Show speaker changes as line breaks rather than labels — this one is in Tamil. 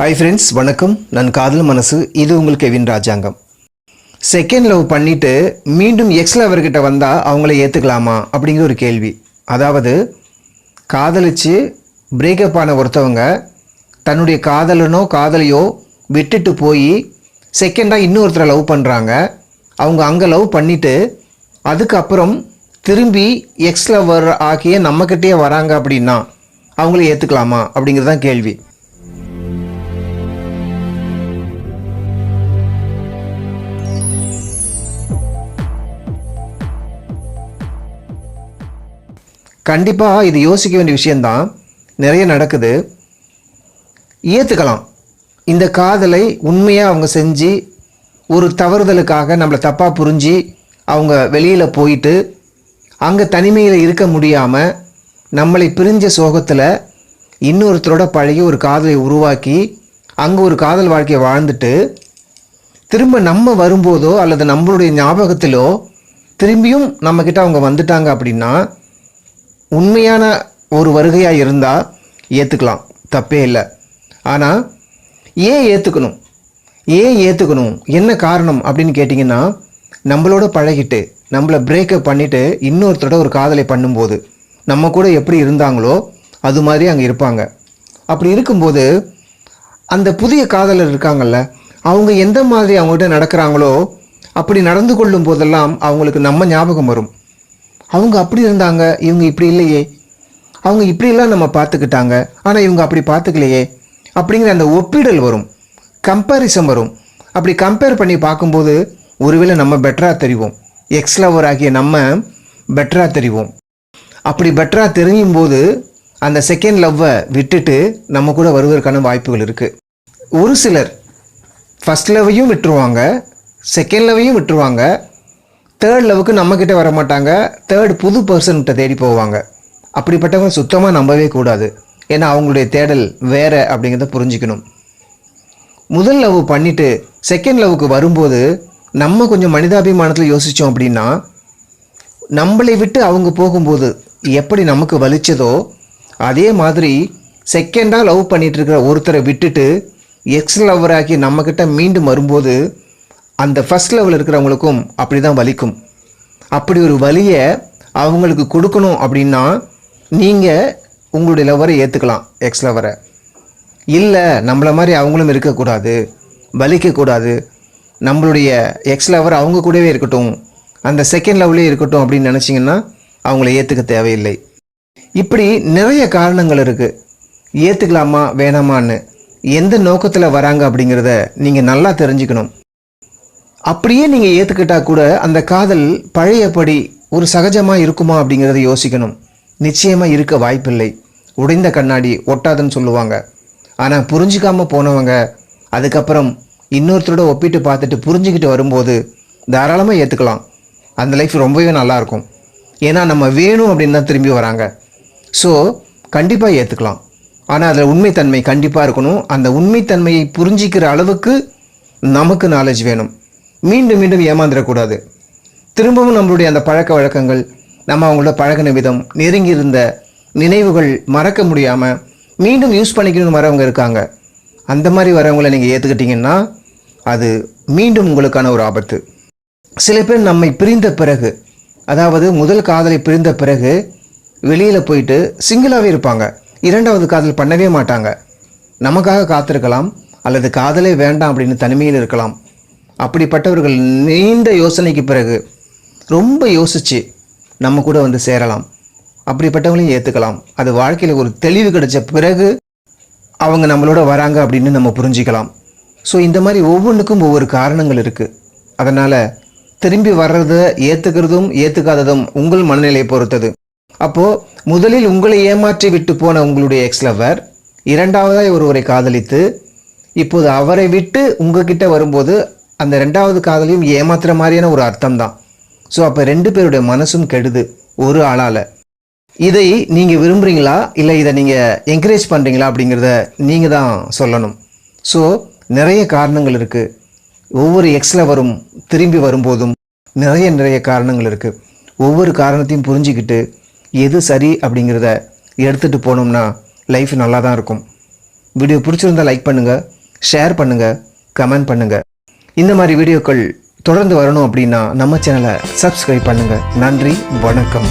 ஹாய் ஃப்ரெண்ட்ஸ் வணக்கம். நான் காதல் மனசு இது உங்கள் கெவின் ராஜாங்கம். செகண்ட் லவ் பண்ணிவிட்டு மீண்டும் எக்ஸ் லவர்கிட்ட வந்தால் அவங்கள ஏற்றுக்கலாமா அப்படிங்கிற ஒரு கேள்வி. அதாவது காதலிச்சு பிரேக்கப் ஆன ஒருத்தவங்க தன்னுடைய காதலனோ காதலியோ விட்டுட்டு போய் செகண்டாக இன்னொருத்தரை லவ் பண்ணுறாங்க அவங்க அங்கே லவ் பண்ணிவிட்டு அதுக்கப்புறம் திரும்பி எக்ஸ் லவர் ஆகிய நம்மக்கிட்டே வராங்க அப்படின்னா அவங்கள ஏற்றுக்கலாமா அப்படிங்கிறது தான் கேள்வி. கண்டிப்பாக இது யோசிக்க வேண்டிய விஷயந்தான் நிறைய நடக்குது. ஏற்றுக்கலாம் இந்த காதலை உண்மையாக அவங்க செஞ்சு ஒரு தவறுதலுக்காக நம்மளை தப்பாக புரிஞ்சு அவங்க வெளியில் போயிட்டு அங்கே தனிமையில் இருக்க முடியாமல் நம்மளை பிரிஞ்ச சோகத்தில் இன்னொருத்தரோட பழகி ஒரு காதலை உருவாக்கி அங்கே ஒரு காதல் வாழ்க்கையை வாழ்ந்துட்டு திரும்ப நம்ம வரும்போதோ அல்லது நம்மளுடைய ஞாபகத்திலோ திரும்பியும் நம்மக்கிட்ட அவங்க வந்துட்டாங்க அப்படின்னா உண்மையான ஒரு வருகையாக இருந்தால் ஏற்றுக்கலாம் தப்பே இல்லை. ஆனால் ஏன் ஏற்றுக்கணும் ஏன் ஏற்றுக்கணும் என்ன காரணம் அப்படின்னு கேட்டிங்கன்னா நம்மளோட பழகிட்டு நம்மளை பிரேக்கப் பண்ணிவிட்டு இன்னொருத்தரோட ஒரு காதலை பண்ணும்போது நம்ம கூட எப்படி இருந்தாங்களோ அது மாதிரி அங்கே இருப்பாங்க. அப்படி இருக்கும்போது அந்த புதிய காதலர் இருக்காங்கல்ல அவங்க எந்த மாதிரி அவங்ககிட்ட நடக்கிறாங்களோ அப்படி நடந்து கொள்ளும் போதெல்லாம் அவங்களுக்கு நம்ம ஞாபகம் வரும். அவங்க அப்படி இருந்தாங்க இவங்க இப்படி இல்லையே. அவங்க இப்படிலாம் நம்ம பார்த்துக்கிட்டாங்க ஆனால் இவங்க அப்படி பார்த்துக்கலையே. அப்படிங்கிற அந்த ஒப்பிடல் வரும் கம்பேரிசன் வரும். அப்படி கம்பேர் பண்ணி பார்க்கும்போது ஒருவேளை நம்ம பெட்டராக தெரிவோம். எக்ஸ் லவர் ஆகிய நம்ம பெட்டராக தெரிவோம். அப்படி பெட்டராக தெரியும் போது அந்த செகண்ட் லவ்வை விட்டுட்டு நம்ம கூட வருவதற்கான வாய்ப்புகள் இருக்குது ஒரு சிலர் ஃபஸ்ட் லவ்வையும் விட்டுருவாங்க செகண்ட் லவ்வையும் விட்டுருவாங்க தேர்ட் லெவலுக்கு நம்மக்கிட்ட வர மாட்டாங்க. தேர்ட் புது பர்சன்கிட்ட தேடி போவாங்க. அப்படிப்பட்டவங்க சுத்தமாக நம்பவே கூடாது. ஏன்னா அவங்களுடைய தேடல் வேறு அப்படிங்கிறத புரிஞ்சுக்கணும். முதல் லவ் பண்ணிவிட்டு செகண்ட் லவ்வுக்கு வரும்போது நம்ம கொஞ்சம் மனிதாபிமானத்தில் யோசித்தோம் அப்படின்னா நம்மளை விட்டு அவங்க போகும்போது எப்படி நமக்கு வலிச்சதோ அதே மாதிரி செகண்டாக லவ் பண்ணிகிட்ருக்கிற ஒருத்தரை விட்டுட்டு எக்ஸ் லவ்வராக்கி நம்மக்கிட்ட மீண்டும் வரும்போது அந்த ஃபஸ்ட் லெவலில் இருக்கிறவங்களுக்கும் அப்படி தான் வலிக்கும். அப்படி ஒரு வலியை அவங்களுக்கு கொடுக்கணும் அப்படின்னா நீங்கள் உங்களுடைய லவரை ஏற்றுக்கலாம் எக்ஸ் லவரை இல்லை நம்மள மாதிரி அவங்களும் இருக்கக்கூடாது வலிக்கக்கூடாது. நம்மளுடைய எக்ஸ் லவர் அவங்க கூடவே இருக்கட்டும் அந்த செகண்ட் லெவலே இருக்கட்டும் அப்படின்னு நினச்சிங்கன்னா அவங்கள ஏற்றுக்க தேவையில்லை. இப்படி நிறைய காரணங்கள் இருக்குது ஏற்றுக்கலாமா வேணாமான்னு எந்த நோக்கத்தில் வராங்க அப்படிங்கிறத நீங்கள் நல்லா தெரிஞ்சுக்கணும். அப்படியே நீங்கள் ஏற்றுக்கிட்டா கூட அந்த காதல் பழையபடி ஒரு சகஜமாக இருக்குமா அப்படிங்கிறத யோசிக்கணும். நிச்சயமாக இருக்க வாய்ப்பில்லை. உடைந்த கண்ணாடி ஒட்டாதுன்னு சொல்லுவாங்க. ஆனால் புரிஞ்சிக்காமல் போனவங்க அதுக்கப்புறம் இன்னொருத்தரோட ஒப்பிட்டு பார்த்துட்டு புரிஞ்சுக்கிட்டு வரும்போது தாராளமாக ஏற்றுக்கலாம் அந்த லைஃப் ரொம்பவே நல்லாயிருக்கும். ஏன்னா நம்ம வேணும் அப்படின்னு தான் திரும்பி வராங்க. ஸோ கண்டிப்பாக ஏற்றுக்கலாம் ஆனால் அதில் உண்மைத்தன்மை கண்டிப்பாக இருக்கணும். அந்த உண்மைத்தன்மையை புரிஞ்சிக்கிற அளவுக்கு நமக்கு நாலேஜ் வேணும். மீண்டும் மீண்டும் ஏமாந்துடக்கூடாது திரும்பவும் நம்மளுடைய அந்த பழக்க வழக்கங்கள் நம்ம அவங்களோட பழகின விதம் நெருங்கி இருந்த நினைவுகள் மறக்க முடியாமல் மீண்டும் யூஸ் பண்ணிக்கணும்னு வரவங்க இருக்காங்க. அந்த மாதிரி வரவங்களை நீங்கள் ஏற்றுக்கிட்டீங்கன்னா அது மீண்டும் உங்களுக்கான ஒரு ஆபத்து. சில பேர் நம்மை பிரிந்த பிறகு அதாவது முதல் காதலை பிரிந்த பிறகு வெளியில் போயிட்டு சிங்கிளாகவே இருப்பாங்க. இரண்டாவது காதல் பண்ணவே மாட்டாங்க. நமக்காக காத்திருக்கலாம் அல்லது காதலே வேண்டாம் அப்படின்னு தனிமையில் இருக்கலாம். அப்படிப்பட்டவர்கள் நீண்ட யோசனைக்கு பிறகு ரொம்ப யோசித்து நம்ம கூட வந்து சேரலாம். அப்படிப்பட்டவங்களையும் ஏற்றுக்கலாம் அது வாழ்க்கையில் ஒரு தெளிவு கிடைச்ச பிறகு அவங்க நம்மளோட வராங்க அப்படின்னு நம்ம புரிஞ்சிக்கலாம். ஸோ இந்த மாதிரி ஒவ்வொன்றுக்கும் ஒவ்வொரு காரணங்கள் இருக்குது அதனால் திரும்பி வர்றதை ஏற்றுக்கிறதும் ஏற்றுக்காததும் உங்கள் மனநிலையை பொறுத்தது. அப்போது முதலில் உங்களை ஏமாற்றி விட்டு போன உங்களுடைய எக்ஸ் லவர் இரண்டாவதாக ஒருவரை காதலித்து இப்போது அவரை விட்டு உங்ககிட்ட வரும்போது அந்த ரெண்டாவது காதலையும் ஏமாத்துற மாதிரியான ஒரு அர்த்தம் தான் ஸோ அப்போ ரெண்டு பேருடைய மனசும் கெடுது ஒரு ஆளால். இதை நீங்கள் விரும்புகிறீங்களா இல்லை இதை நீங்கள் என்கரேஜ் பண்ணுறீங்களா அப்படிங்கிறத நீங்கள் தான் சொல்லணும். ஸோ நிறைய காரணங்கள் இருக்குது ஒவ்வொரு எக்ஸில் வரும் திரும்பி வரும்போதும் நிறைய நிறைய காரணங்கள் இருக்குது ஒவ்வொரு காரணத்தையும் புரிஞ்சுக்கிட்டு எது சரி அப்படிங்கிறத எடுத்துகிட்டு போனோம்னா லைஃப் நல்லா தான் இருக்கும். வீடியோ பிடிச்சிருந்தா லைக் பண்ணுங்கள் ஷேர் பண்ணுங்கள் கமெண்ட் பண்ணுங்கள் இந்த மாதிரி வீடியோக்கள் தொடர்ந்து வரணும் அப்படின்னா நம்ம சேனலை சப்ஸ்கிரைப் பண்ணுங்கள் நன்றி வணக்கம்.